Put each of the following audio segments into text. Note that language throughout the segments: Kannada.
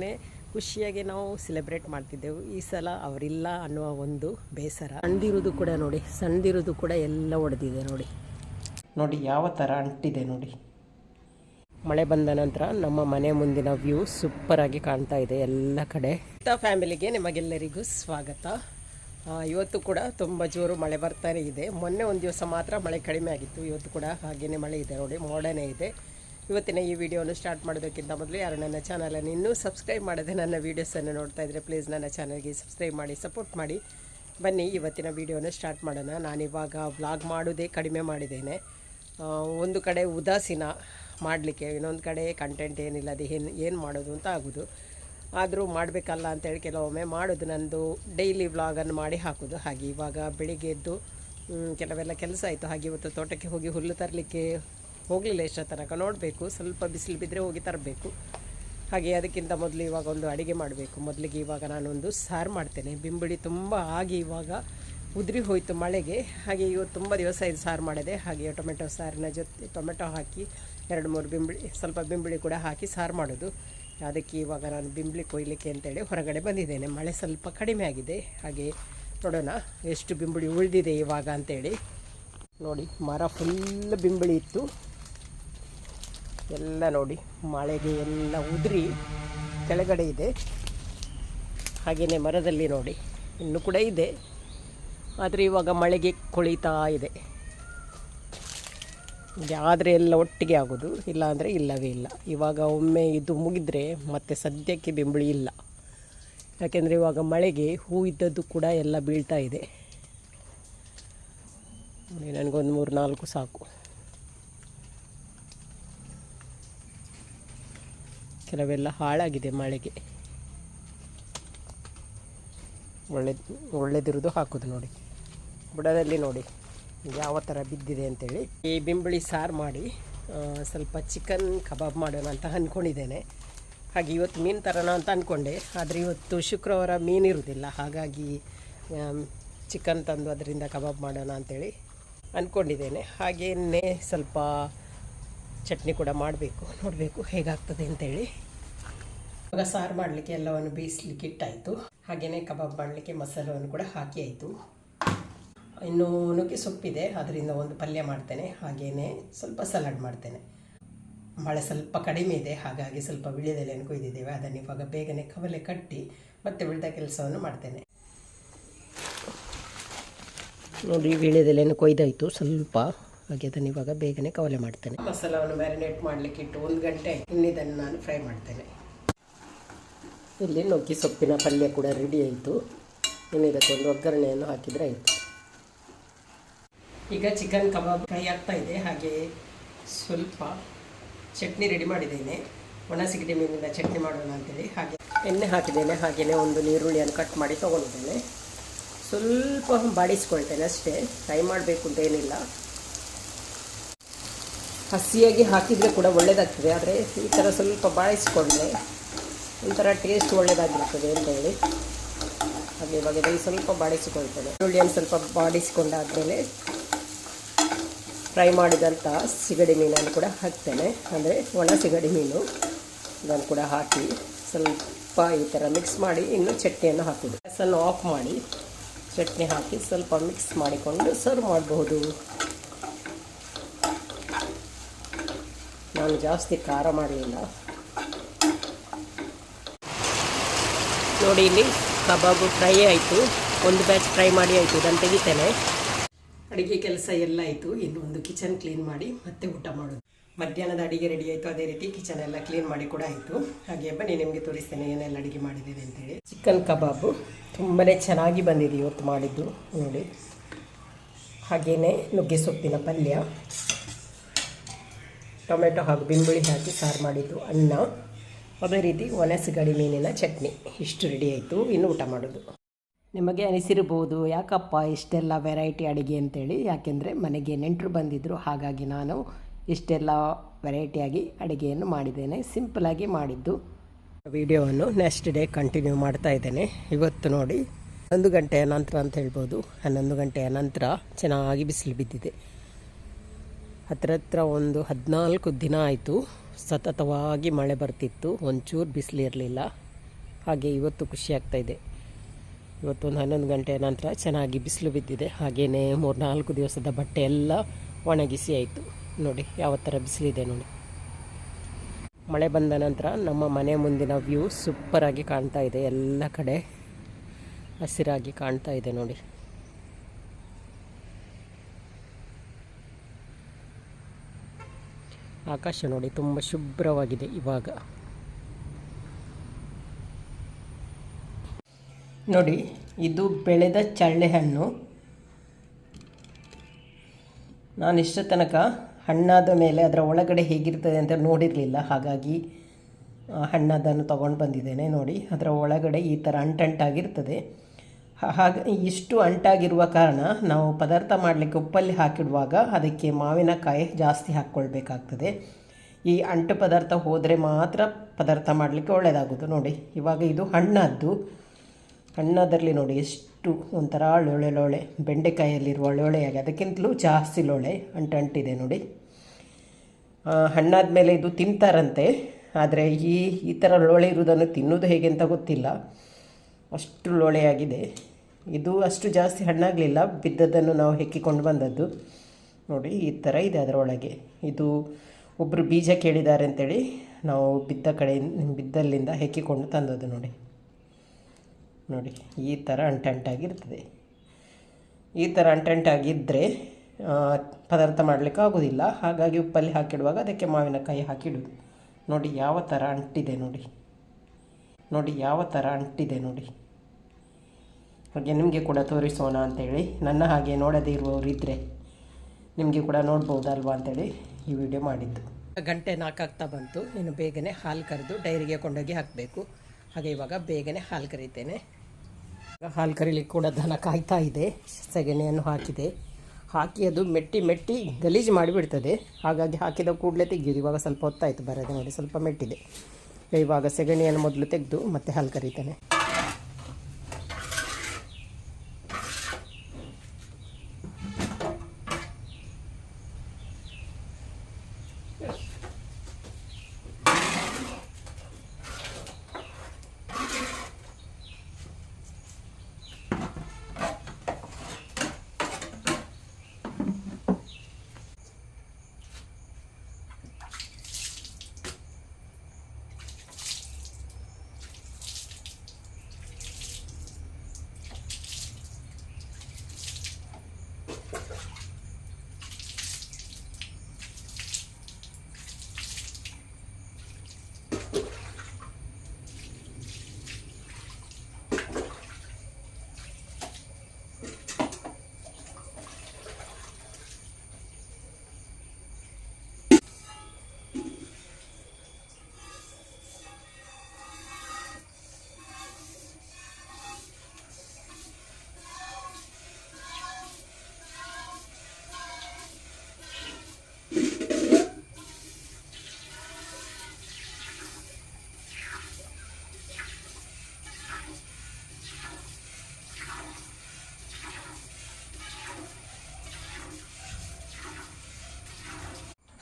ಹಾಗೆಯೇ ಖುಷಿಯಾಗಿ ನಾವು ಸೆಲೆಬ್ರೇಟ್ ಮಾಡ್ತಿದ್ದೆವು. ಈ ಸಲ ಅವರಿಲ್ಲ ಅನ್ನುವ ಒಂದು ಬೇಸರ. ಸಣ್ಣದಿರೋದು ಕೂಡ ನೋಡಿ ಸಣ್ಣದಿರೋದು ಕೂಡ ಎಲ್ಲ ಒಡೆದಿದೆ ನೋಡಿ. ನೋಡಿ ಯಾವ ಥರ ಅಂಟಿದೆ ನೋಡಿ. ಮಳೆ ಬಂದ ನಂತರ ನಮ್ಮ ಮನೆ ಮುಂದಿನ ವ್ಯೂ ಸೂಪರ್ ಆಗಿ ಕಾಣ್ತಾ ಇದೆ ಎಲ್ಲ ಕಡೆ. ಫ್ಯಾಮಿಲಿಗೆ ನಿಮಗೆಲ್ಲರಿಗೂ ಸ್ವಾಗತ. ಇವತ್ತು ಕೂಡ ತುಂಬ ಜೋರು ಮಳೆ ಬರ್ತಾನೆ ಇದೆ. ಮೊನ್ನೆ ಒಂದು ದಿವಸ ಮಾತ್ರ ಮಳೆ ಕಡಿಮೆ ಆಗಿತ್ತು. ಇವತ್ತು ಕೂಡ ಹಾಗೇನೆ ಮಳೆ ಇದೆ ನೋಡಿ ಮೋಡನೇ ಇದೆ. ಇವತ್ತಿನ ಈ ವಿಡಿಯೋವನ್ನು ಸ್ಟಾರ್ಟ್ ಮಾಡೋದಕ್ಕಿಂತ ಮೊದಲು ಯಾರು ನನ್ನ ಚಾನಲನ್ನು ಇನ್ನೂ ಸಬ್ಸ್ಕ್ರೈಬ್ ಮಾಡದೆ ನನ್ನ ವೀಡಿಯೋಸನ್ನು ನೋಡ್ತಾ ಇದ್ದರೆ ಪ್ಲೀಸ್ ನನ್ನ ಚಾನಲ್ಗೆ ಸಬ್ಸ್ಕ್ರೈಬ್ ಮಾಡಿ ಸಪೋರ್ಟ್ ಮಾಡಿ. ಬನ್ನಿ, ಇವತ್ತಿನ ವಿಡಿಯೋನ ಸ್ಟಾರ್ಟ್ ಮಾಡೋಣ. ನಾನಿವಾಗ ವ್ಲಾಗ್ ಮಾಡೋದೇ ಕಡಿಮೆ ಮಾಡಿದ್ದೇನೆ. ಒಂದು ಕಡೆ ಉದಾಸೀನ ಮಾಡಲಿಕ್ಕೆ, ಇನ್ನೊಂದು ಕಡೆ ಕಂಟೆಂಟ್ ಏನಿಲ್ಲ, ಅದು ಏನು ಏನು ಮಾಡೋದು ಅಂತ ಆಗೋದು. ಆದರೂ ಮಾಡಬೇಕಲ್ಲ ಅಂತೇಳಿ ಕೆಲವೊಮ್ಮೆ ಮಾಡೋದು. ನಂದು ಡೈಲಿ ವ್ಲಾಗನ್ನು ಮಾಡಿ ಹಾಕೋದು. ಹಾಗೆ ಇವಾಗ ಬೆಳಿಗ್ಗೆ ಎದ್ದು ಕೆಲವೆಲ್ಲ ಕೆಲಸ ಆಯಿತು. ಹಾಗೆ ಇವತ್ತು ತೋಟಕ್ಕೆ ಹೋಗಿ ಹುಲ್ಲು ತರಲಿಕ್ಕೆ ಹೋಗಲಿಲ್ಲ ಎಷ್ಟೋ ತನಕ. ನೋಡಬೇಕು, ಸ್ವಲ್ಪ ಬಿಸಿಲು ಬಿದ್ದರೆ ಹೋಗಿ ತರಬೇಕು. ಹಾಗೆ ಅದಕ್ಕಿಂತ ಮೊದಲು ಇವಾಗ ಒಂದು ಅಡುಗೆ ಮಾಡಬೇಕು. ಮೊದಲಿಗೆ ಇವಾಗ ನಾನೊಂದು ಸಾರು ಮಾಡ್ತೇನೆ. ಬಿಂಬಿಡಿ ತುಂಬ ಆಗಿ ಇವಾಗ ಉದುರಿ ಹೋಯಿತು ಮಳೆಗೆ. ಹಾಗೆ ಇವತ್ತು ತುಂಬ ದಿವಸ ಇದು ಸಾರು ಮಾಡಿದೆ. ಹಾಗೆ ಟೊಮೆಟೊ ಸಾರಿನ ಜೊತೆ ಟೊಮೆಟೊ ಹಾಕಿ ಎರಡು ಮೂರು ಬಿಂಬಿಳಿ ಸ್ವಲ್ಪ ಬಿಂಬಿಳಿ ಕೂಡ ಹಾಕಿ ಸಾರು ಮಾಡೋದು. ಅದಕ್ಕೆ ಇವಾಗ ನಾನು ಬಿಂಬಿಳಿ ಕೊಯ್ಲಿಕ್ಕೆ ಅಂತೇಳಿ ಹೊರಗಡೆ ಬಂದಿದ್ದೇನೆ. ಮಳೆ ಸ್ವಲ್ಪ ಕಡಿಮೆ ಆಗಿದೆ. ಹಾಗೆ ನೋಡೋಣ ಎಷ್ಟು ಬಿಂಬಿಳಿ ಉಳಿದಿದೆ ಇವಾಗ ಅಂತೇಳಿ. ನೋಡಿ, ಮರ ಫುಲ್ ಬಿಂಬಿಳಿ ಇತ್ತು. ಎಲ್ಲ ನೋಡಿ, ಮಳೆಗೆ ಎಲ್ಲ ಉದುರಿ ಕೆಳಗಡೆ ಇದೆ. ಹಾಗೆಯೇ ಮರದಲ್ಲಿ ನೋಡಿ, ಇನ್ನೂ ಕೂಡ ಇದೆ. ಆದರೆ ಇವಾಗ ಮಳೆಗೆ ಕೊಳಿತಾ ಇದೆ. ಆದರೆ ಎಲ್ಲ ಒಟ್ಟಿಗೆ ಆಗೋದು, ಇಲ್ಲ ಅಂದರೆ ಇಲ್ಲವೇ ಇಲ್ಲ. ಇವಾಗ ಒಮ್ಮೆ ಇದು ಮುಗಿದ್ರೆ ಮತ್ತೆ ಸದ್ಯಕ್ಕೆ ಬೆಂಬಳಿ ಇಲ್ಲ. ಯಾಕೆಂದರೆ ಇವಾಗ ಮಳೆಗೆ ಹೂ ಇದ್ದದ್ದು ಕೂಡ ಎಲ್ಲ ಬೀಳ್ತಾ ಇದೆ. ನನಗೊಂದು ಮೂರು ನಾಲ್ಕು ಸಾಕು. ಕೆಲವೆಲ್ಲ ಹಾಳಾಗಿದೆ ಮಳೆಗೆ. ಒಳ್ಳೆ ಒಳ್ಳೆದಿರೋದು ಹಾಕೋದು ನೋಡಿ. ಬುಡದಲ್ಲಿ ನೋಡಿ ಯಾವ ಥರ ಬಿದ್ದಿದೆ ಅಂತೇಳಿ. ಈ ಬಿಂಬಳಿ ಸಾರು ಮಾಡಿ ಸ್ವಲ್ಪ ಚಿಕನ್ ಕಬಾಬ್ ಮಾಡೋಣ ಅಂತ ಅಂದ್ಕೊಂಡಿದ್ದೇನೆ ಹಾಗೆ ಇವತ್ತು ಮೀನು ತರೋಣ ಅಂತ ಅಂದ್ಕೊಂಡೆ ಆದರೆ ಇವತ್ತು ಶುಕ್ರವಾರ ಮೀನು ಇರುವುದಿಲ್ಲ ಹಾಗಾಗಿ ಚಿಕನ್ ತಂದು ಅದರಿಂದ ಕಬಾಬ್ ಮಾಡೋಣ ಅಂತೇಳಿ ಅಂದ್ಕೊಂಡಿದ್ದೇನೆ ಹಾಗೆಯೇ ಸ್ವಲ್ಪ ಚಟ್ನಿ ಕೂಡ ಮಾಡಬೇಕು, ನೋಡಬೇಕು ಹೇಗಾಗ್ತದೆ ಅಂತೇಳಿ. ಇವಾಗ ಸಾರು ಮಾಡಲಿಕ್ಕೆ ಎಲ್ಲವನ್ನು ಬೇಯಿಸ್ಲಿಕ್ಕೆ ಇಟ್ಟಾಯಿತು. ಹಾಗೆಯೇ ಕಬಾಬ್ ಮಾಡಲಿಕ್ಕೆ ಮಸಾಲವನ್ನು ಕೂಡ ಹಾಕಿ ಆಯಿತು. ಇನ್ನು ನುಗ್ಗೆ ಸೊಪ್ಪಿದೆ, ಅದರಿಂದ ಒಂದು ಪಲ್ಯ ಮಾಡ್ತೇನೆ. ಹಾಗೆಯೇ ಸ್ವಲ್ಪ ಸಲಾಡ್ ಮಾಡ್ತೇನೆ. ಮಳೆ ಸ್ವಲ್ಪ ಕಡಿಮೆ ಇದೆ, ಹಾಗಾಗಿ ಸ್ವಲ್ಪ ವಿಳ್ಯದೆಲೆಯನ್ನು ಕೊಯ್ದಿದ್ದೇವೆ. ಅದನ್ನು ಇವಾಗ ಬೇಗನೆ ಕವಲೆ ಕಟ್ಟಿ ಮತ್ತೆ ಉಳಿದ ಕೆಲಸವನ್ನು ಮಾಡ್ತೇನೆ. ನೋಡಿ, ವೀಳ್ಯದೆಲೆಯನ್ನು ಕೊಯ್ದಾಯಿತು ಸ್ವಲ್ಪ. ಹಾಗೆ ಅದನ್ನು ಇವಾಗ ಬೇಗನೆ ಕವಲೆ ಮಾಡ್ತೇನೆ. ಮಸಾಲವನ್ನು ಮ್ಯಾರಿನೇಟ್ ಮಾಡಲಿಕ್ಕೆ ಇಟ್ಟು ಒಂದು ಗಂಟೆ. ಇನ್ನಿದನ್ನು ನಾನು ಫ್ರೈ ಮಾಡ್ತೇನೆ. ಇಲ್ಲಿ ನುಗ್ಗಿ ಸೊಪ್ಪಿನ ಪಲ್ಯ ಕೂಡ ರೆಡಿ ಆಯಿತು. ಇನ್ನು ಇದಕ್ಕೊಂದು ಒಗ್ಗರಣೆಯನ್ನು ಹಾಕಿದರೆ ಆಯಿತು. ಈಗ ಚಿಕನ್ ಕಬಾಬ್ ಫ್ರೈ ಆಗ್ತಾ ಇದೆ. ಹಾಗೆ ಸ್ವಲ್ಪ ಚಟ್ನಿ ರೆಡಿ ಮಾಡಿದ್ದೇನೆ. ಒಣ ಸಿಗಡಿ ಮೀನಿಂದ ಚಟ್ನಿ ಮಾಡೋಣ ಅಂತೇಳಿ. ಹಾಗೆ ಎಣ್ಣೆ ಹಾಕಿದ್ದೇನೆ. ಹಾಗೆಯೇ ಒಂದು ನೀರುಳ್ಳಿಯನ್ನು ಕಟ್ ಮಾಡಿ ತೊಗೊಂಡಿದ್ದೇನೆ. ಸ್ವಲ್ಪ ಬಾಡಿಸ್ಕೊಳ್ತೇನೆ ಅಷ್ಟೇ. ಫ್ರೈ ಮಾಡಬೇಕು ಅಂತ ಏನಿಲ್ಲ. ಹಸಿಯಾಗಿ ಹಾಕಿದರೆ ಕೂಡ ಒಳ್ಳೆಯದಾಗ್ತದೆ ಆದರೆ ಈ ಥರ ಸ್ವಲ್ಪ ಬಾಯಿಸ್ಕೊಂಡ್ರೆ ಒಂಥರ ಟೇಸ್ಟ್ ಒಳ್ಳೆಯದಾಗಿರ್ತದೆ ಅಂತ ಹೇಳಿ. ಹಾಗೆ ಇವಾಗ ಇದನ್ನು ಸ್ವಲ್ಪ ಬಾಡಿಸಿಕೊಳ್ತೇನೆ ಈರುಳ್ಳಿಯನ್ನು ಸ್ವಲ್ಪ ಬಾಡಿಸಿಕೊಂಡಾದಮೇಲೆ ಫ್ರೈ ಮಾಡಿದಂಥ ಸಿಗಡಿ ಮೀನನ್ನು ಕೂಡ ಹಾಕ್ತೇನೆ. ಅಂದರೆ ಒಣ ಸಿಗಡಿ ಮೀನು ಇದನ್ನು ಕೂಡ ಹಾಕಿ ಸ್ವಲ್ಪ ಈ ಥರ ಮಿಕ್ಸ್ ಮಾಡಿ ಇನ್ನು ಚಟ್ನಿಯನ್ನು ಹಾಕೋದು. ಗ್ಯಾಸನ್ನು ಆಫ್ ಮಾಡಿ ಚಟ್ನಿ ಹಾಕಿ ಸ್ವಲ್ಪ ಮಿಕ್ಸ್ ಮಾಡಿಕೊಂಡು ಸರ್ವ್ ಮಾಡಬಹುದು. ನಾನು ಜಾಸ್ತಿ ಖಾರ ಮಾಡಲಿಲ್ಲ ನೋಡಿ ಇಲ್ಲಿ ಕಬಾಬು ಫ್ರೈ ಆಯಿತು. ಒಂದು ಬ್ಯಾಚ್ ಫ್ರೈ ಮಾಡಿ ಆಯಿತು, ಇದನ್ನು ತೆಗಿತೇನೆ. ಅಡುಗೆ ಕೆಲಸ ಎಲ್ಲ ಆಯಿತು. ಇನ್ನು ಒಂದು ಕಿಚನ್ ಕ್ಲೀನ್ ಮಾಡಿ ಮತ್ತೆ ಊಟ ಮಾಡೋದು. ಮಧ್ಯಾಹ್ನದ ಅಡುಗೆ ರೆಡಿ ಆಯಿತು. ಅದೇ ರೀತಿ ಕಿಚನ್ ಎಲ್ಲ ಕ್ಲೀನ್ ಮಾಡಿ ಕೂಡ ಆಯಿತು. ಹಾಗೆ ಬನ್ನಿ, ನಿಮಗೆ ತೋರಿಸ್ತೇನೆ ಏನೆಲ್ಲ ಅಡುಗೆ ಮಾಡಿದ್ದೇನೆ ಅಂತೇಳಿ ಚಿಕನ್ ಕಬಾಬು ತುಂಬಾ ಚೆನ್ನಾಗಿ ಬಂದಿದೆ ಇವತ್ತು ಮಾಡಿದ್ದು. ನೋಡಿ. ಹಾಗೆಯೇ ನುಗ್ಗೆ ಸೊಪ್ಪಿನ ಪಲ್ಯ. ಟೊಮೆಟೊ ಹಾಗೂ ಬಿಂಬುಳಿ ಹಾಕಿ ಸಾರು ಮಾಡಿದ್ದು ಅನ್ನ. ಅದೇ ರೀತಿ ಒಣಸಿಗಡಿ ಮೀನಿನ ಚಟ್ನಿ. ಇಷ್ಟು ರೆಡಿ ಆಯಿತು. ಇನ್ನು ಊಟ ಮಾಡೋದು. ನಿಮಗೆ ಅನಿಸಿರ್ಬೋದು ಯಾಕಪ್ಪ ಇಷ್ಟೆಲ್ಲ ವೆರೈಟಿ ಅಡುಗೆ ಅಂತೇಳಿ. ಯಾಕೆಂದರೆ ಮನೆಗೆ ನೆಂಟರು ಬಂದಿದ್ದರು ಹಾಗಾಗಿ ನಾನು ಇಷ್ಟೆಲ್ಲ ವೆರೈಟಿಯಾಗಿ ಅಡುಗೆಯನ್ನು ಮಾಡಿದ್ದೇನೆ. ಸಿಂಪಲಾಗಿ ಮಾಡಿದ್ದು. ವಿಡಿಯೋವನ್ನು ನೆಕ್ಸ್ಟ್ ಡೇ ಕಂಟಿನ್ಯೂ ಮಾಡ್ತಾ ಇದ್ದೇನೆ. ಇವತ್ತು ನೋಡಿ, ಒಂದು ಗಂಟೆಯ ನಂತರ ಅಂತ ಹೇಳ್ಬೋದು. ಹನ್ನೊಂದು ಗಂಟೆಯ ನಂತರ ಚೆನ್ನಾಗಿ ಬಿಸಿಲು ಬಿದ್ದಿದೆ. ಹತ್ರ ಹತ್ರ ಒಂದು ಹದಿನಾಲ್ಕು ದಿನ ಆಯಿತು. ಸತತವಾಗಿ ಮಳೆ ಬರ್ತಿತ್ತು. ಒಂಚೂರು ಬಿಸಿಲಿರಲಿಲ್ಲ ಹಾಗೆ ಇವತ್ತು ಖುಷಿ ಇದೆ. ಇವತ್ತೊಂದು ಹನ್ನೊಂದು ಗಂಟೆ ನಂತರ ಚೆನ್ನಾಗಿ ಬಿಸಿಲು ಬಿದ್ದಿದೆ. ಹಾಗೆಯೇ ಮೂರು ನಾಲ್ಕು ದಿವಸದ ಬಟ್ಟೆ ಎಲ್ಲ ಒಣಗಿಸಿ ಆಯಿತು. ನೋಡಿ, ಯಾವ ಥರ ಬಿಸಿಲಿದೆ ನೋಡಿ. ಮಳೆ ಬಂದ ನಂತರ ನಮ್ಮ ಮನೆ ಮುಂದಿನ ವ್ಯೂ ಸೂಪರಾಗಿ ಕಾಣ್ತಾ ಇದೆ. ಎಲ್ಲ ಕಡೆ ಹಸಿರಾಗಿ ಕಾಣ್ತಾ ಇದೆ ನೋಡಿ. ಆಕಾಶ ನೋಡಿ ತುಂಬ ಶುಭ್ರವಾಗಿದೆ ಇವಾಗ. ನೋಡಿ, ಇದು ಬೆಳೆದ ಚಳ್ಳೆ ಹಣ್ಣು ನಾನು ಇಷ್ಟ ತನಕ ಹಣ್ಣಾದ ಮೇಲೆ ಅದರ ಒಳಗಡೆ ಹೇಗಿರ್ತದೆ ಅಂತ ನೋಡಿರಲಿಲ್ಲ. ಹಾಗಾಗಿ ಹಣ್ಣಾದನ್ನು ತೊಗೊಂಡು ಬಂದಿದ್ದೇನೆ. ನೋಡಿ, ಅದರ ಒಳಗಡೆ ಈ ಥರ ಅಂಟಂಟಾಗಿರ್ತದೆ. ಹಾಗೆ ಇಷ್ಟು ಅಂಟಾಗಿರುವ ಕಾರಣ ನಾವು ಪದಾರ್ಥ ಮಾಡಲಿಕ್ಕೆ ಉಪ್ಪಲ್ಲಿ ಹಾಕಿಡುವಾಗ ಅದಕ್ಕೆ ಮಾವಿನಕಾಯಿ ಜಾಸ್ತಿ ಹಾಕ್ಕೊಳ್ಬೇಕಾಗ್ತದೆ. ಈ ಅಂಟು ಪದಾರ್ಥ ಹೋದರೆ ಮಾತ್ರ ಪದಾರ್ಥ ಮಾಡಲಿಕ್ಕೆ ಒಳ್ಳೆಯದಾಗೋದು ನೋಡಿ, ಇವಾಗ ಇದು ಹಣ್ಣದ್ದು. ಹಣ್ಣದರಲ್ಲಿ ನೋಡಿ ಎಷ್ಟು ಒಂಥರ ಲೋಳೆ ಲೋಳೆ ಬೆಂಡೆಕಾಯಲ್ಲಿರುವ ಲೋಳೆಯಾಗಿ, ಅದಕ್ಕಿಂತಲೂ ಜಾಸ್ತಿ ಲೋಳೆ ಅಂಟು ಅಂಟಿದೆ ನೋಡಿ. ಹಣ್ಣಾದ ಮೇಲೆ ಇದು ತಿಂತಾರಂತೆ, ಆದರೆ ಈ ಈ ಥರ ಲೋಳೆ ಇರುವುದನ್ನು ತಿನ್ನೋದು ಹೇಗೆ ಅಂತ ಗೊತ್ತಿಲ್ಲ. ಅಷ್ಟು ಲೋಳೆಯಾಗಿದೆ. ಇದು ಅಷ್ಟು ಜಾಸ್ತಿ ಹಣ್ಣಾಗಲಿಲ್ಲ, ಬಿದ್ದದ್ದನ್ನು ನಾವು ಹೆಕ್ಕಿಕೊಂಡು ಬಂದದ್ದು. ನೋಡಿ, ಈ ಥರ ಇದೆ ಅದರೊಳಗೆ. ಇದು ಒಬ್ಬರು ಬೀಜ ಕೇಳಿದ್ದಾರೆ ಅಂತೇಳಿ ನಾವು ಬಿದ್ದ ಕಡೆಯಿಂದ ಬಿದ್ದಲ್ಲಿಂದ ಹೆಕ್ಕಿಕೊಂಡು ತಂದದ್ದು ನೋಡಿ. ನೋಡಿ, ಈ ಥರ ಅಂಟಂಟಾಗಿರ್ತದೆ. ಈ ಥರ ಅಂಟಂಟಾಗಿದ್ದರೆ ಪದಾರ್ಥ ಮಾಡಲಿಕ್ಕೆ ಆಗೋದಿಲ್ಲ. ಹಾಗಾಗಿ ಉಪ್ಪಲ್ಲಿ ಹಾಕಿಡುವಾಗ ಅದಕ್ಕೆ ಮಾವಿನಕಾಯಿ ಹಾಕಿಡುದು ನೋಡಿ, ಯಾವ ಥರ ಅಂಟಿದೆ ನೋಡಿ. ನೋಡಿ, ಯಾವ ಥರ ಅಂಟಿದೆ ನೋಡಿ. ಹಾಗೆ ನಿಮಗೆ ಕೂಡ ತೋರಿಸೋಣ ಅಂತೇಳಿ. ನನ್ನ ಹಾಗೆ ನೋಡದೇ ಇರುವವರು ನಿಮಗೆ ಕೂಡ ನೋಡ್ಬೋದಲ್ವಾ ಅಂತೇಳಿ ಈ ವಿಡಿಯೋ ಮಾಡಿದ್ದು. ಗಂಟೆ ನಾಲ್ಕಾಗ್ತಾ ಬಂತು. ಇನ್ನು ಬೇಗನೆ ಹಾಲು ಕರೆದು ಡೈರಿಗೆ ಕೊಂಡೋಗಿ ಹಾಕಬೇಕು. ಹಾಗೆ ಇವಾಗ ಬೇಗನೆ ಹಾಲು ಕರಿತೇನೆ. ಹಾಲು ಕರೀಲಿಕ್ಕೆ ಕೂಡ ದನ ಕಾಯ್ತಾ ಇದೆ. ಸಗಣಿಯನ್ನು ಹಾಕಿದೆ. ಹಾಕಿ ಅದು ಮೆಟ್ಟಿ ಮೆಟ್ಟಿ ಗಲೀಜು ಮಾಡಿಬಿಡ್ತದೆ. ಹಾಗಾಗಿ ಹಾಕಿದ ಕೂಡಲೇ ತೆಗೆಯೋದು. ಇವಾಗ ಸ್ವಲ್ಪ ಹೊತ್ತಾಯಿತು, ಬರೋದು ನೋಡಿ. ಸ್ವಲ್ಪ ಮೆಟ್ಟಿದೆ. ಇವಾಗ ಸೆಗಣಿಯನ್ನು ಮೊದಲು ತೆಗೆದು ಮತ್ತೆ ಹಾಲು ಕರೀತೇನೆ.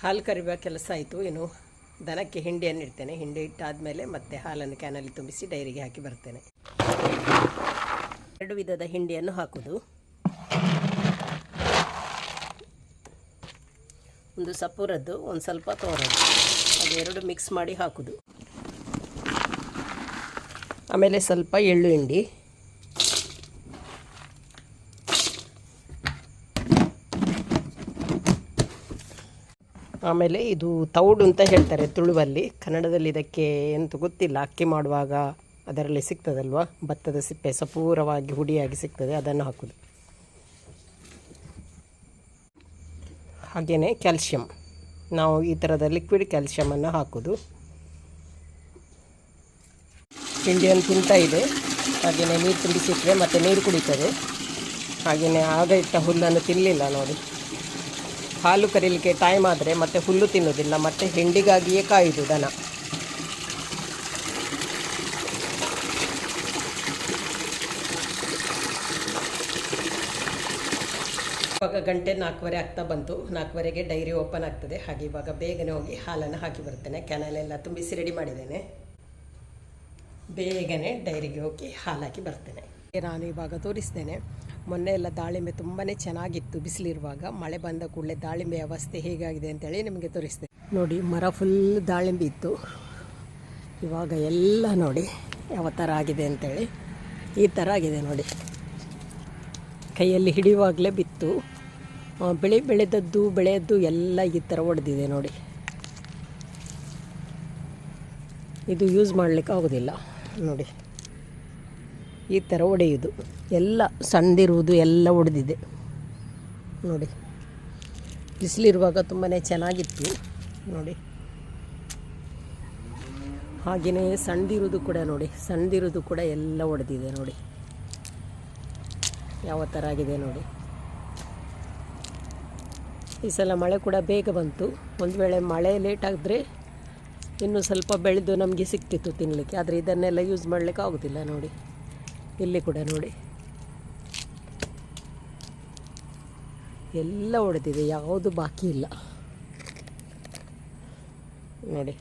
ಹಾಲು ಕರಿಯುವ ಕೆಲಸ ಆಯಿತು. ಏನು ದನಕ್ಕೆ ಹಿಂಡಿಯನ್ನು ಇಡ್ತೇನೆ. ಹಿಂಡಿ ಇಟ್ಟಾದಮೇಲೆ ಮತ್ತೆ ಹಾಲನ್ನು ಕ್ಯಾನಲ್ಲಿ ತುಂಬಿಸಿ ಡೈರಿಗೆ ಹಾಕಿ ಬರ್ತೇನೆ. ಎರಡು ವಿಧದ ಹಿಂಡಿಯನ್ನು ಹಾಕೋದು. ಒಂದು ಸಪೂರದ್ದು ಒಂದು ಸ್ವಲ್ಪ ತೋರದ್ದು. ಅದೆರಡು ಮಿಕ್ಸ್ ಮಾಡಿ ಹಾಕೋದು. ಆಮೇಲೆ ಸ್ವಲ್ಪ ಎಳ್ಳು ಹಿಂಡಿ. ಆಮೇಲೆ ಇದು ತೌಡು ಅಂತ ಹೇಳ್ತಾರೆ ತುಳುವಲ್ಲಿ. ಕನ್ನಡದಲ್ಲಿ ಇದಕ್ಕೆ ಎಂತ ಗೊತ್ತಿಲ್ಲ. ಅಕ್ಕಿ ಮಾಡುವಾಗ ಅದರಲ್ಲಿ ಸಿಗ್ತದಲ್ವಾ? ಭತ್ತದ ಸಿಪ್ಪೆ ಸಪೂರವಾಗಿ ಹುಡಿಯಾಗಿ ಸಿಗ್ತದೆ, ಅದನ್ನು ಹಾಕೋದು. ಹಾಗೆಯೇ ಕ್ಯಾಲ್ಶಿಯಂ. ನಾವು ಈ ಥರದ ಲಿಕ್ವಿಡ್ ಕ್ಯಾಲ್ಶಿಯಮನ್ನು ಹಾಕೋದು. ಇಂಡಿಯನ್ ತಿಂತಾ ಇದೆ. ಹಾಗೆಯೇ ನೀರು ತುಂಬಿಸಿಟ್ಟರೆ ಮತ್ತು ನೀರು ಕುಡಿತದೆ. ಹಾಗೆಯೇ ಆಗ ಇಟ್ಟ ಹುಲ್ಲನ್ನು ತಿನ್ನಲಿಲ್ಲ ನೋಡಿ. ಹಾಲು ಕರೀಲಿಕ್ಕೆ ಟೈಮ್ ಆದರೆ ಮತ್ತೆ ಹುಲ್ಲು ತಿನ್ನೋದಿಲ್ಲ, ಮತ್ತೆ ಹಿಂಡಿಗಾಗಿಯೇ ಕಾಯಿದು ದನ. ಇವಾಗ ಗಂಟೆ ನಾಲ್ಕುವರೆ ಆಗ್ತಾ ಬಂತು. ನಾಲ್ಕುವರೆಗೆ ಡೈರಿ ಓಪನ್ ಆಗ್ತದೆ. ಹಾಗೆ ಇವಾಗ ಬೇಗನೆ ಹೋಗಿ ಹಾಲನ್ನು ಹಾಕಿ ಬರ್ತೇನೆ ಕ್ಯಾನಲೆಲ್ಲ ತುಂಬಿಸಿ ರೆಡಿ ಮಾಡಿದ್ದೇನೆ. ಬೇಗನೆ ಡೈರಿಗೆ ಹೋಗಿ ಹಾಲಾಕಿ ಬರ್ತೇನೆ. ನಾನು ಇವಾಗ ತೋರಿಸ್ತೇನೆ. ಮೊನ್ನೆ ಎಲ್ಲ ದಾಳಿಂಬೆ ತುಂಬಾ ಚೆನ್ನಾಗಿತ್ತು ಬಿಸಿಲಿರುವಾಗ. ಮಳೆ ಬಂದ ಕೂಡಲೇ ದಾಳಿಂಬೆ ಅವಸ್ಥೆ ಹೇಗಾಗಿದೆ ಅಂತೇಳಿ ನಿಮಗೆ ತೋರಿಸ್ತೇನೆ. ನೋಡಿ, ಮರ ಫುಲ್ ದಾಳಿಂಬೆ ಇತ್ತು. ಇವಾಗ ಎಲ್ಲ ನೋಡಿ, ಯಾವ ಥರ ಆಗಿದೆ ಅಂತೇಳಿ. ಈ ಥರ ಆಗಿದೆ ನೋಡಿ. ಕೈಯಲ್ಲಿ ಹಿಡಿಯುವಾಗಲೇ ಬಿತ್ತು. ಬೆಳೆ ಬೆಳೆದದ್ದು, ಬೆಳೆಯದ್ದು ಎಲ್ಲ ಈ ಥರ ಒಡೆದಿದೆ ನೋಡಿ. ಇದು ಯೂಸ್ ಮಾಡಲಿಕ್ಕೆ ಆಗೋದಿಲ್ಲ. ನೋಡಿ. ಈ ಥರ ಒಡೆಯುವುದು ಎಲ್ಲ ಸಣ್ಣದಿರುವುದು ಎಲ್ಲ ಒಡೆದಿದೆ. ನೋಡಿ, ಬಿಸಿಲಿರುವಾಗ ತುಂಬಾ ಚೆನ್ನಾಗಿತ್ತು. ನೋಡಿ ಹಾಗೆಯೇ ಸಣ್ಣದಿರುವುದು ಕೂಡ ನೋಡಿ ಸಣ್ಣದಿರೋದು ಕೂಡ ಎಲ್ಲ ಒಡೆದಿದೆ ನೋಡಿ. ಯಾವ ಥರ ಆಗಿದೆ ನೋಡಿ. ಈ ಸಲ ಮಳೆ ಕೂಡ ಬೇಗ ಬಂತು. ಒಂದು ವೇಳೆ ಮಳೆ ಲೇಟ್ ಇನ್ನೂ ಸ್ವಲ್ಪ ಬೆಳೆದು ನಮಗೆ ಸಿಕ್ತಿತ್ತು ತಿನ್ನಲಿಕ್ಕೆ ಆದರೆ ಇದನ್ನೆಲ್ಲ ಯೂಸ್ ಮಾಡಲಿಕ್ಕೆ ಆಗೋದಿಲ್ಲ ನೋಡಿ. ಇಲ್ಲಿ ಕೂಡ ನೋಡಿ. ಎಲ್ಲ ಒಡೆದಿದೆ, ಯಾವುದು ಬಾಕಿ ಇಲ್ಲ. ನೋಡಿ.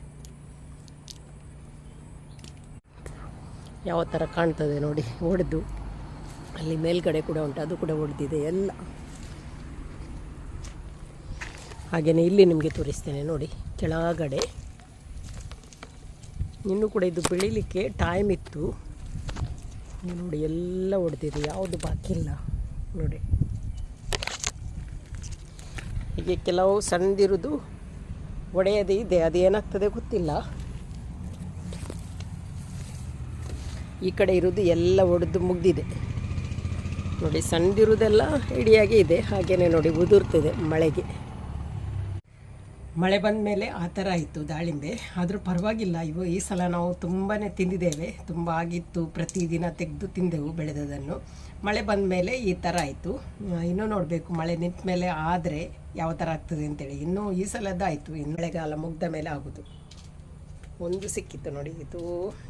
ಯಾವ ಥರ ಕಾಣ್ತದೆ ನೋಡಿ, ಒಡೆದು. ಅಲ್ಲಿ ಮೇಲ್ಗಡೆ ಕೂಡ ಉಂಟು, ಅದು ಕೂಡ ಒಡೆದಿದೆ ಎಲ್ಲ. ಹಾಗೆಯೇ ಇಲ್ಲಿ ನಿಮಗೆ ತೋರಿಸ್ತೇನೆ ನೋಡಿ, ಕೆಳಗಡೆ. ಇನ್ನೂ ಕೂಡ ಇದು ಬೆಳಿಲಿಕ್ಕೆ ಟೈಮ್ ಇತ್ತು. ನೋಡಿ ಎಲ್ಲ ಹೊಡೆದಿದೆ ಯಾವುದು ಬಾಕಿ ಇಲ್ಲ. ನೋಡಿ. ಹೀಗೆ ಕೆಲವು ಸಣ್ಣದಿರೋದು ಒಡೆಯದೇ ಇದೆ ಅದು ಏನಾಗ್ತದೆ ಗೊತ್ತಿಲ್ಲ. ಈ ಕಡೆ ಇರೋದು ಎಲ್ಲ ಒಡೆದು ಮುಗ್ದಿದೆ. ನೋಡಿ, ಸಣ್ಣದಿರೋದೆಲ್ಲ ಇಡಿಯಾಗಿ ಇದೆ ಹಾಗೆಯೇ ನೋಡಿ ಉದುರ್ತಿದೆ ಮಳೆಗೆ. ಮಳೆ ಬಂದ ಮೇಲೆ ಆ ಥರ ಆಯಿತು ದಾಳಿಂಬೆ. ಆದರೂ ಪರವಾಗಿಲ್ಲ, ಇವು ಈ ಸಲ ನಾವು ತುಂಬಾ ತಿಂದಿದ್ದೇವೆ. ತುಂಬ ಆಗಿತ್ತು, ಪ್ರತಿದಿನ ತೆಗೆದು ತಿಂದೆವು ಬೆಳೆದದನ್ನು ಮಳೆ ಬಂದ ಮೇಲೆ ಈ ಥರ ಆಯಿತು. ಇನ್ನೂ ನೋಡಬೇಕು, ಮಳೆ ನಿಂತ ಮೇಲೆ ಆದರೆ ಯಾವ ಥರ ಆಗ್ತದೆ ಅಂತೇಳಿ. ಇನ್ನೂ ಈ ಸಲದ್ದಾಯಿತು, ಇನ್ನು ಮಳೆಗಾಲ ಮುಗ್ದ ಮೇಲೆ ಆಗೋದು. ಒಂದು ಸಿಕ್ಕಿತ್ತು ನೋಡಿ, ಇದು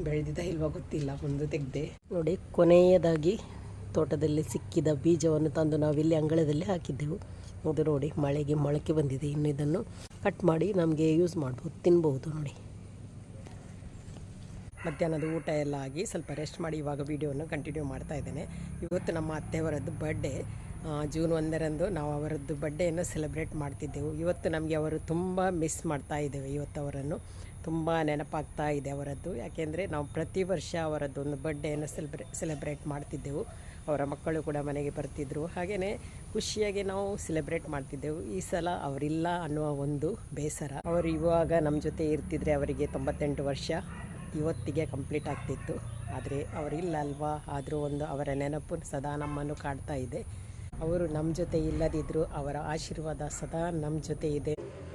ಬೆಳೆದಿದ್ದ ಇಲ್ವಾ ಗೊತ್ತಿಲ್ಲ, ಒಂದು ತೆಗೆದೆ. ನೋಡಿ, ಕೊನೆಯದಾಗಿ ತೋಟದಲ್ಲಿ ಸಿಕ್ಕಿದ ಬೀಜವನ್ನು ತಂದು ನಾವು ಇಲ್ಲಿ ಅಂಗಳದಲ್ಲಿ ಹಾಕಿದ್ದೆವು. ಅದು ನೋಡಿ, ಮಳೆಗೆ ಮೊಳಕೆ ಬಂದಿದೆ. ಇನ್ನು ಇದನ್ನು ಕಟ್ ಮಾಡಿ ನಮಗೆ ಯೂಸ್ ಮಾಡ್ಬೋದು, ತಿನ್ಬೋದು ನೋಡಿ. ಮಧ್ಯಾಹ್ನದ ಊಟ ಎಲ್ಲ ಆಗಿ ಸ್ವಲ್ಪ ರೆಸ್ಟ್ ಮಾಡಿ ಇವಾಗ ವೀಡಿಯೋವನ್ನು ಕಂಟಿನ್ಯೂ ಮಾಡ್ತಾ ಇದ್ದೇನೆ. ಇವತ್ತು ನಮ್ಮ ಅತ್ತೆಯವರದ್ದು ಬರ್ಡೇ ಜೂನ್ ಒಂದರಂದು ನಾವು ಅವರದ್ದು ಬರ್ಡೇಯನ್ನು ಸೆಲೆಬ್ರೇಟ್ ಮಾಡ್ತಿದ್ದೆವು. ಇವತ್ತು ನಮಗೆ ಅವರು ತುಂಬ ಮಿಸ್ ಮಾಡ್ತಾ ಇದ್ದೇವೆ ಇವತ್ತು ಅವರನ್ನು. ತುಂಬ ನೆನಪಾಗ್ತಾ ಇದೆ ಅವರದ್ದು. ಯಾಕೆಂದರೆ ನಾವು ಪ್ರತಿ ವರ್ಷ ಅವರದ್ದು ಒಂದು ಬರ್ಡೇಯನ್ನು ಸೆಲೆಬ್ರೇ ಸೆಲೆಬ್ರೇಟ್ ಮಾಡ್ತಿದ್ದೆವು. ಅವರ ಮಕ್ಕಳು ಕೂಡ ಮನೆಗೆ ಬರ್ತಿದ್ದರು ಹಾಗೆಯೇ ಖುಷಿಯಾಗಿ ನಾವು ಸೆಲೆಬ್ರೇಟ್ ಮಾಡ್ತಿದ್ದೆವು. ಈ ಸಲ ಅವರಿಲ್ಲ ಅನ್ನುವ ಒಂದು ಬೇಸರ. ಅವರು ಇವಾಗ ನಮ್ಮ ಜೊತೆ ಇರ್ತಿದ್ರೆ ಅವರಿಗೆ ತೊಂಬತ್ತೆಂಟು ವರ್ಷ ಇವತ್ತಿಗೆ ಕಂಪ್ಲೀಟ್ ಆಗ್ತಿತ್ತು. ಆದರೆ ಅವರಿಲ್ಲ ಅಲ್ವಾ? ಆದರೂ ಒಂದು ಅವರ ನೆನಪು ಸದಾ ನಮ್ಮನ್ನು ಕಾಡ್ತಾ ಇದೆ. ಅವರು ನಮ್ಮ ಜೊತೆ ಇಲ್ಲದಿದ್ದರೂ ಅವರ ಆಶೀರ್ವಾದ ಸದಾ ನಮ್ಮ ಜೊತೆ ಇದೆ.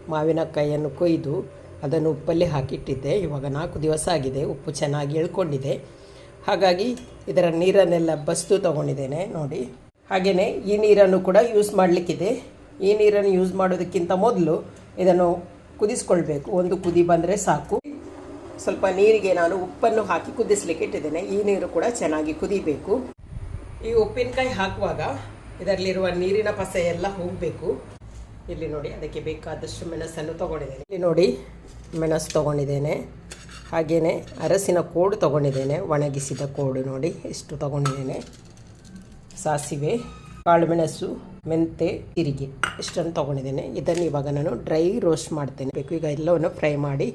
ಮಾವಿನಕಾಯಿಯನ್ನು ಕೊಯ್ದು ಅದನ್ನು ಉಪ್ಪಲ್ಲಿ ಹಾಕಿಟ್ಟಿದ್ದೆ. ಇವಾಗ ನಾಲ್ಕು ದಿವಸ ಆಗಿದೆ. ಉಪ್ಪು ಚೆನ್ನಾಗಿ ಎಳ್ಕೊಂಡಿದೆ. ಹಾಗಾಗಿ ಇದರ ನೀರನ್ನೆಲ್ಲ ಬಸ್ತು ತಗೊಂಡಿದ್ದೇನೆ, ನೋಡಿ. ಹಾಗೆಯೇ ಈ ನೀರನ್ನು ಕೂಡ ಯೂಸ್ ಮಾಡಲಿಕ್ಕಿದೆ. ಈ ನೀರನ್ನು ಯೂಸ್ ಮಾಡೋದಕ್ಕಿಂತ ಮೊದಲು ಇದನ್ನು ಕುದಿಸ್ಕೊಳ್ಬೇಕು. ಒಂದು ಕುದಿ ಬಂದರೆ ಸಾಕು. ಸ್ವಲ್ಪ ನೀರಿಗೆ ನಾನು ಉಪ್ಪನ್ನು ಹಾಕಿ ಕುದಿಸ್ಲಿಕ್ಕೆ ಇಟ್ಟಿದ್ದೇನೆ. ಈ ನೀರು ಕೂಡ ಚೆನ್ನಾಗಿ ಕುದಿಬೇಕು. ಈ ಉಪ್ಪಿನಕಾಯಿ ಹಾಕುವಾಗ ಇದರಲ್ಲಿರುವ ನೀರಿನ ಪಸೆ ಎಲ್ಲ ಹೋಗಬೇಕು. ಇಲ್ಲಿ ನೋಡಿ, ಅದಕ್ಕೆ ಬೇಕಾದಷ್ಟು ಮೆಣಸನ್ನು ತಗೊಂಡಿದ್ದೇನೆ. ಇಲ್ಲಿ ನೋಡಿ, ಮೆಣಸು ತಗೊಂಡಿದ್ದೇನೆ. ಹಾಗೆಯೇ ಅರಸಿನ ಕೋಡು ತಗೊಂಡಿದ್ದೇನೆ, ಒಣಗಿಸಿದ ಕೋಡು ನೋಡಿ ಎಷ್ಟು ತಗೊಂಡಿದ್ದೇನೆ. ಸಾಸಿವೆ, ಕಾಳುಮೆಣಸು, ಮೆಂತೆ, ತಿರಿಗೆ ಇಷ್ಟನ್ನು ತೊಗೊಂಡಿದ್ದೇನೆ. ಇದನ್ನು ಇವಾಗ ನಾನು ಡ್ರೈ ರೋಸ್ಟ್ ಮಾಡ್ತೇನೆ. ಬೇಕು, ಈಗ ಎಲ್ಲವನ್ನು ಫ್ರೈ ಮಾಡಿ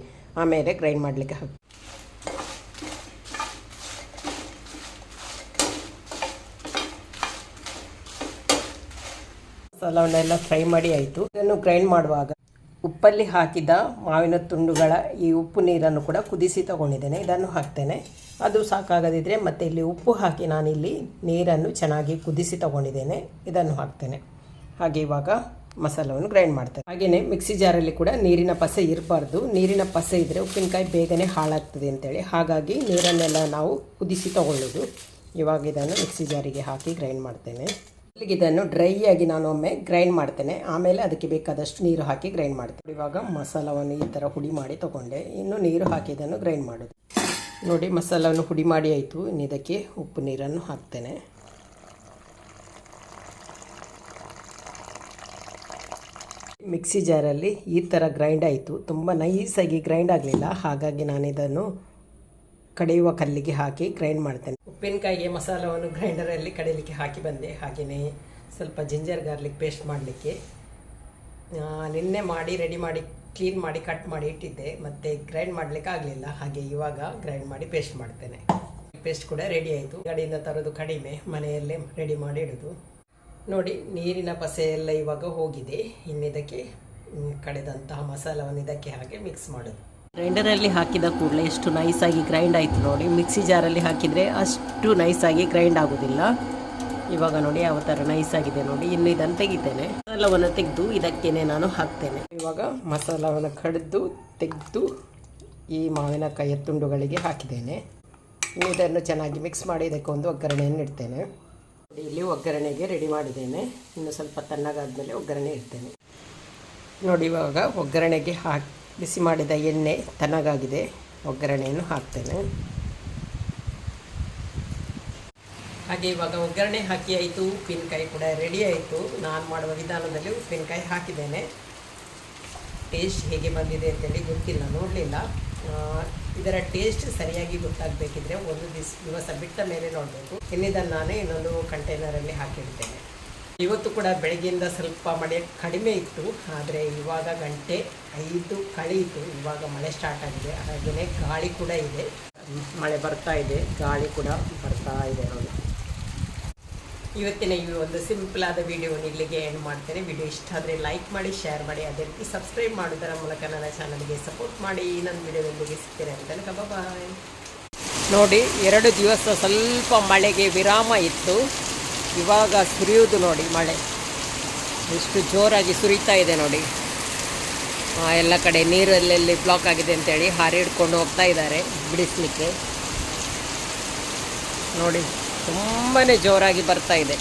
ಆಮೇಲೆ ಗ್ರೈಂಡ್ ಮಾಡಲಿಕ್ಕೆ ಹಾಕಿ ಮಸಾಲವನ್ನೆಲ್ಲ ಫ್ರೈ ಮಾಡಿ ಆಯಿತು. ಇದನ್ನು ಗ್ರೈಂಡ್ ಮಾಡುವಾಗ ಉಪ್ಪಲ್ಲಿ ಹಾಕಿದ ಮಾವಿನ ತುಂಡುಗಳ ಈ ಉಪ್ಪು ನೀರನ್ನು ಕೂಡ ಕುದಿಸಿ ತಗೊಂಡಿದ್ದೇನೆ, ಇದನ್ನು ಹಾಕ್ತೇನೆ. ಅದು ಸಾಕಾಗದಿದ್ದರೆ ಮತ್ತೆ ಇಲ್ಲಿ ಉಪ್ಪು ಹಾಕಿ ನಾನಿಲ್ಲಿ ನೀರನ್ನು ಚೆನ್ನಾಗಿ ಕುದಿಸಿ ತಗೊಂಡಿದ್ದೇನೆ, ಇದನ್ನು ಹಾಕ್ತೇನೆ. ಹಾಗೆ ಇವಾಗ ಮಸಾಲವನ್ನು ಗ್ರೈಂಡ್ ಮಾಡ್ತೇನೆ. ಹಾಗೆಯೇ ಮಿಕ್ಸಿ ಜಾರಲ್ಲಿ ಕೂಡ ನೀರಿನ ಪಸೆ ಇರಬಾರ್ದು. ನೀರಿನ ಪಸೆ ಇದ್ದರೆ ಉಪ್ಪಿನಕಾಯಿ ಬೇಗನೆ ಹಾಳಾಗ್ತದೆ ಅಂತೇಳಿ. ಹಾಗಾಗಿ ನೀರನ್ನೆಲ್ಲ ನಾವು ಕುದಿಸಿ ತಗೊಳ್ಳೋದು. ಇವಾಗ ಇದನ್ನು ಮಿಕ್ಸಿ ಜಾರಿಗೆ ಹಾಕಿ ಗ್ರೈಂಡ್ ಮಾಡ್ತೇನೆ. ಇದನ್ನು ಡ್ರೈ ಆಗಿ ನಾನು ಒಮ್ಮೆ ಗ್ರೈಂಡ್ ಮಾಡ್ತೇನೆ. ಆಮೇಲೆ ಅದಕ್ಕೆ ಬೇಕಾದಷ್ಟು ನೀರು ಹಾಕಿ ಗ್ರೈಂಡ್ ಮಾಡ್ತೇನೆ. ಇವಾಗ ಮಸಾಲವನ್ನು ಈ ಥರ ಹುಡಿ ಮಾಡಿ ತೊಗೊಂಡೆ. ಇನ್ನು ನೀರು ಹಾಕಿ ಇದನ್ನು ಗ್ರೈಂಡ್ ಮಾಡೋದು. ನೋಡಿ, ಮಸಾಲವನ್ನು ಹುಡಿ ಮಾಡಿ ಆಯಿತು. ಇನ್ನು ಇದಕ್ಕೆ ಉಪ್ಪು ನೀರನ್ನು ಹಾಕ್ತೇನೆ. ಮಿಕ್ಸಿ ಜಾರಲ್ಲಿ ಈ ಥರ ಗ್ರೈಂಡ್ ಆಯಿತು. ತುಂಬ ನೈಸಾಗಿ ಗ್ರೈಂಡ್ ಆಗಲಿಲ್ಲ. ಹಾಗಾಗಿ ನಾನು ಇದನ್ನು ಕಡೆಯುವ ಕಲ್ಲಿಗೆ ಹಾಕಿ ಗ್ರೈಂಡ್ ಮಾಡ್ತೇನೆ. ಉಪ್ಪಿನಕಾಯಿಗೆ ಮಸಾಲವನ್ನು ಗ್ರೈಂಡರಲ್ಲಿ ಕಡಿಲಿಕ್ಕೆ ಹಾಕಿ ಬಂದೆ. ಹಾಗೆಯೇ ಸ್ವಲ್ಪ ಜಿಂಜರ್ ಗಾರ್ಲಿಕ್ ಪೇಸ್ಟ್ ಮಾಡಲಿಕ್ಕೆ. ನಿನ್ನೆ ಮಾಡಿ ರೆಡಿ ಮಾಡಿ ಕ್ಲೀನ್ ಮಾಡಿ ಕಟ್ ಮಾಡಿ ಇಟ್ಟಿದ್ದೆ. ಮತ್ತು ಗ್ರೈಂಡ್ ಮಾಡಲಿಕ್ಕೆ ಆಗಲಿಲ್ಲ. ಹಾಗೆ ಇವಾಗ ಗ್ರೈಂಡ್ ಮಾಡಿ ಪೇಸ್ಟ್ ಮಾಡ್ತೇನೆ. ಪೇಸ್ಟ್ ಕೂಡ ರೆಡಿ ಆಯಿತು. ಗಾಡಿಯಿಂದ ತರೋದು ಕಡಿಮೆ. ಮನೆಯಲ್ಲೇ ರೆಡಿ ಮಾಡಿ ಇಡೋದು. ನೋಡಿ, ನೀರಿನ ಪಸೆ ಎಲ್ಲ ಇವಾಗ ಹೋಗಿದೆ. ಇನ್ನಿದಕ್ಕೆ ಕಡೆದಂತಹ ಮಸಾಲವನ್ನು ಇದಕ್ಕೆ ಹಾಗೆ ಮಿಕ್ಸ್ ಮಾಡೋದು. ಗ್ರೈಂಡರಲ್ಲಿ ಹಾಕಿದ ಕೂಡಲೇ ಎಷ್ಟು ನೈಸಾಗಿ ಗ್ರೈಂಡ್ ಆಯಿತು ನೋಡಿ. ಮಿಕ್ಸಿ ಜಾರಲ್ಲಿ ಹಾಕಿದರೆ ಅಷ್ಟು ನೈಸಾಗಿ ಗ್ರೈಂಡ್ ಆಗೋದಿಲ್ಲ. ಇವಾಗ ನೋಡಿ ಯಾವ ಥರ ನೈಸ್ ಆಗಿದೆ ನೋಡಿ. ಇನ್ನು ಇದನ್ನು ತೆಗಿತೇನೆ. ಮಸಾಲವನ್ನು ತೆಗೆದು ಇದಕ್ಕೇನೆ ನಾನು ಹಾಕ್ತೇನೆ. ಇವಾಗ ಮಸಾಲವನ್ನು ಕಡಿದು ತೆಗೆದು ಈ ಮಾವಿನಕಾಯಿಯ ತುಂಡುಗಳಿಗೆ ಹಾಕಿದ್ದೇನೆ. ಇನ್ನು ಇದನ್ನು ಚೆನ್ನಾಗಿ ಮಿಕ್ಸ್ ಮಾಡಿ ಇದಕ್ಕೆ ಒಂದು ಒಗ್ಗರಣೆಯನ್ನು ಇಡ್ತೇನೆ. ಇಲ್ಲಿ ಒಗ್ಗರಣೆಗೆ ರೆಡಿ ಮಾಡಿದ್ದೇನೆ. ಇನ್ನು ಸ್ವಲ್ಪ ತಣ್ಣಗಾದ್ಮೇಲೆ ಒಗ್ಗರಣೆ ಇಡ್ತೇನೆ. ನೋಡಿ, ಇವಾಗ ಒಗ್ಗರಣೆಗೆ ಹಾಕಿ ಬಿಸಿ ಮಾಡಿದ ಎಣ್ಣೆ ತಣ್ಣಗಾಗಿದೆ ಒಗ್ಗರಣೆಯನ್ನು ಹಾಕ್ತೇನೆ. ಹಾಗೆ ಇವಾಗ ಒಗ್ಗರಣೆ ಹಾಕಿ ಆಯಿತು. ಉಪ್ಪಿನಕಾಯಿ ಕೂಡ ರೆಡಿ ಆಯಿತು. ನಾನು ಮಾಡುವ ವಿಧಾನದಲ್ಲಿ ಉಪ್ಪಿನಕಾಯಿ ಹಾಕಿದ್ದೇನೆ. ಟೇಸ್ಟ್ ಹೇಗೆ ಬಂದಿದೆ ಅಂತೇಳಿ ಗೊತ್ತಿಲ್ಲ, ನೋಡಲಿಲ್ಲ. ಇದರ ಟೇಸ್ಟ್ ಸರಿಯಾಗಿ ಗೊತ್ತಾಗಬೇಕಿದ್ರೆ ಒಂದು ದಿವಸ ದಿವಸ ಬಿಟ್ಟ ಮೇಲೆ ನೋಡಬೇಕು. ಇನ್ನಿದನ್ನು ನಾನು ಇನ್ನೊಂದು ಕಂಟೈನರಲ್ಲಿ ಹಾಕಿಡ್ತೇನೆ ಇವತ್ತು ಕೂಡ ಬೆಳಗ್ಗೆಯಿಂದ ಸ್ವಲ್ಪ ಮಳೆ ಕಡಿಮೆ ಇತ್ತು, ಆದರೆ ಇವಾಗ ಗಂಟೆ ಐದು ಕಳೆಯಿತು ಇವಾಗ ಮಳೆ ಸ್ಟಾರ್ಟ್ ಆಗಿದೆ. ಹಾಗೆಯೇ ಗಾಳಿ ಕೂಡ ಇದೆ. ಮಳೆ ಬರ್ತಾ ಇದೆ. ಗಾಳಿ ಕೂಡ ಬರ್ತಾ ಇದೆ ನೋಡಿ. ಇವತ್ತಿನ ಈ ಒಂದು ಸಿಂಪಲ್ ಆದ ವಿಡಿಯೋ ಇಲ್ಲಿಗೆ ಎಂಡ್ ಮಾಡ್ತೇನೆ. ವಿಡಿಯೋ ಇಷ್ಟ ಆದರೆ ಲೈಕ್ ಮಾಡಿ ಶೇರ್ ಮಾಡಿ. ಅದೇ ರೀತಿ ಸಬ್ಸ್ಕ್ರೈಬ್ ಮಾಡೋದರ ಮೂಲಕ ನನ್ನ ಚಾನಲ್ಗೆ ಸಪೋರ್ಟ್ ಮಾಡಿ. ನನ್ನ ವಿಡಿಯೋದೊಂದಿಗೆ ಸಿಗ್ತೇನೆ ಅಂತ ಬಾಯ್ ನೋಡಿ, ಎರಡು ದಿವಸ ಸ್ವಲ್ಪ ಮಳೆಗೆ ವಿರಾಮ ಇತ್ತು. ಇವಾಗ ಸುರಿಯೋದು ನೋಡಿ ಮಳೆ. ಎಷ್ಟು ಜೋರಾಗಿ ಸುರಿತಾ ಇದೆ ನೋಡಿ. ಎಲ್ಲ ಕಡೆ ನೀರಲ್ಲೆಲ್ಲಿ ಬ್ಲಾಕ್ ಆಗಿದೆ ಅಂತೇಳಿ ಹಾರಿ ಹಿಡ್ಕೊಂಡು ಹೋಗ್ತಾ ಇದ್ದಾರೆ ಬಿಡಿಸ್ಲಿಕ್ಕೆ. ನೋಡಿ ತುಂಬಾ ಜೋರಾಗಿ ಬರ್ತಾ ಇದೆ.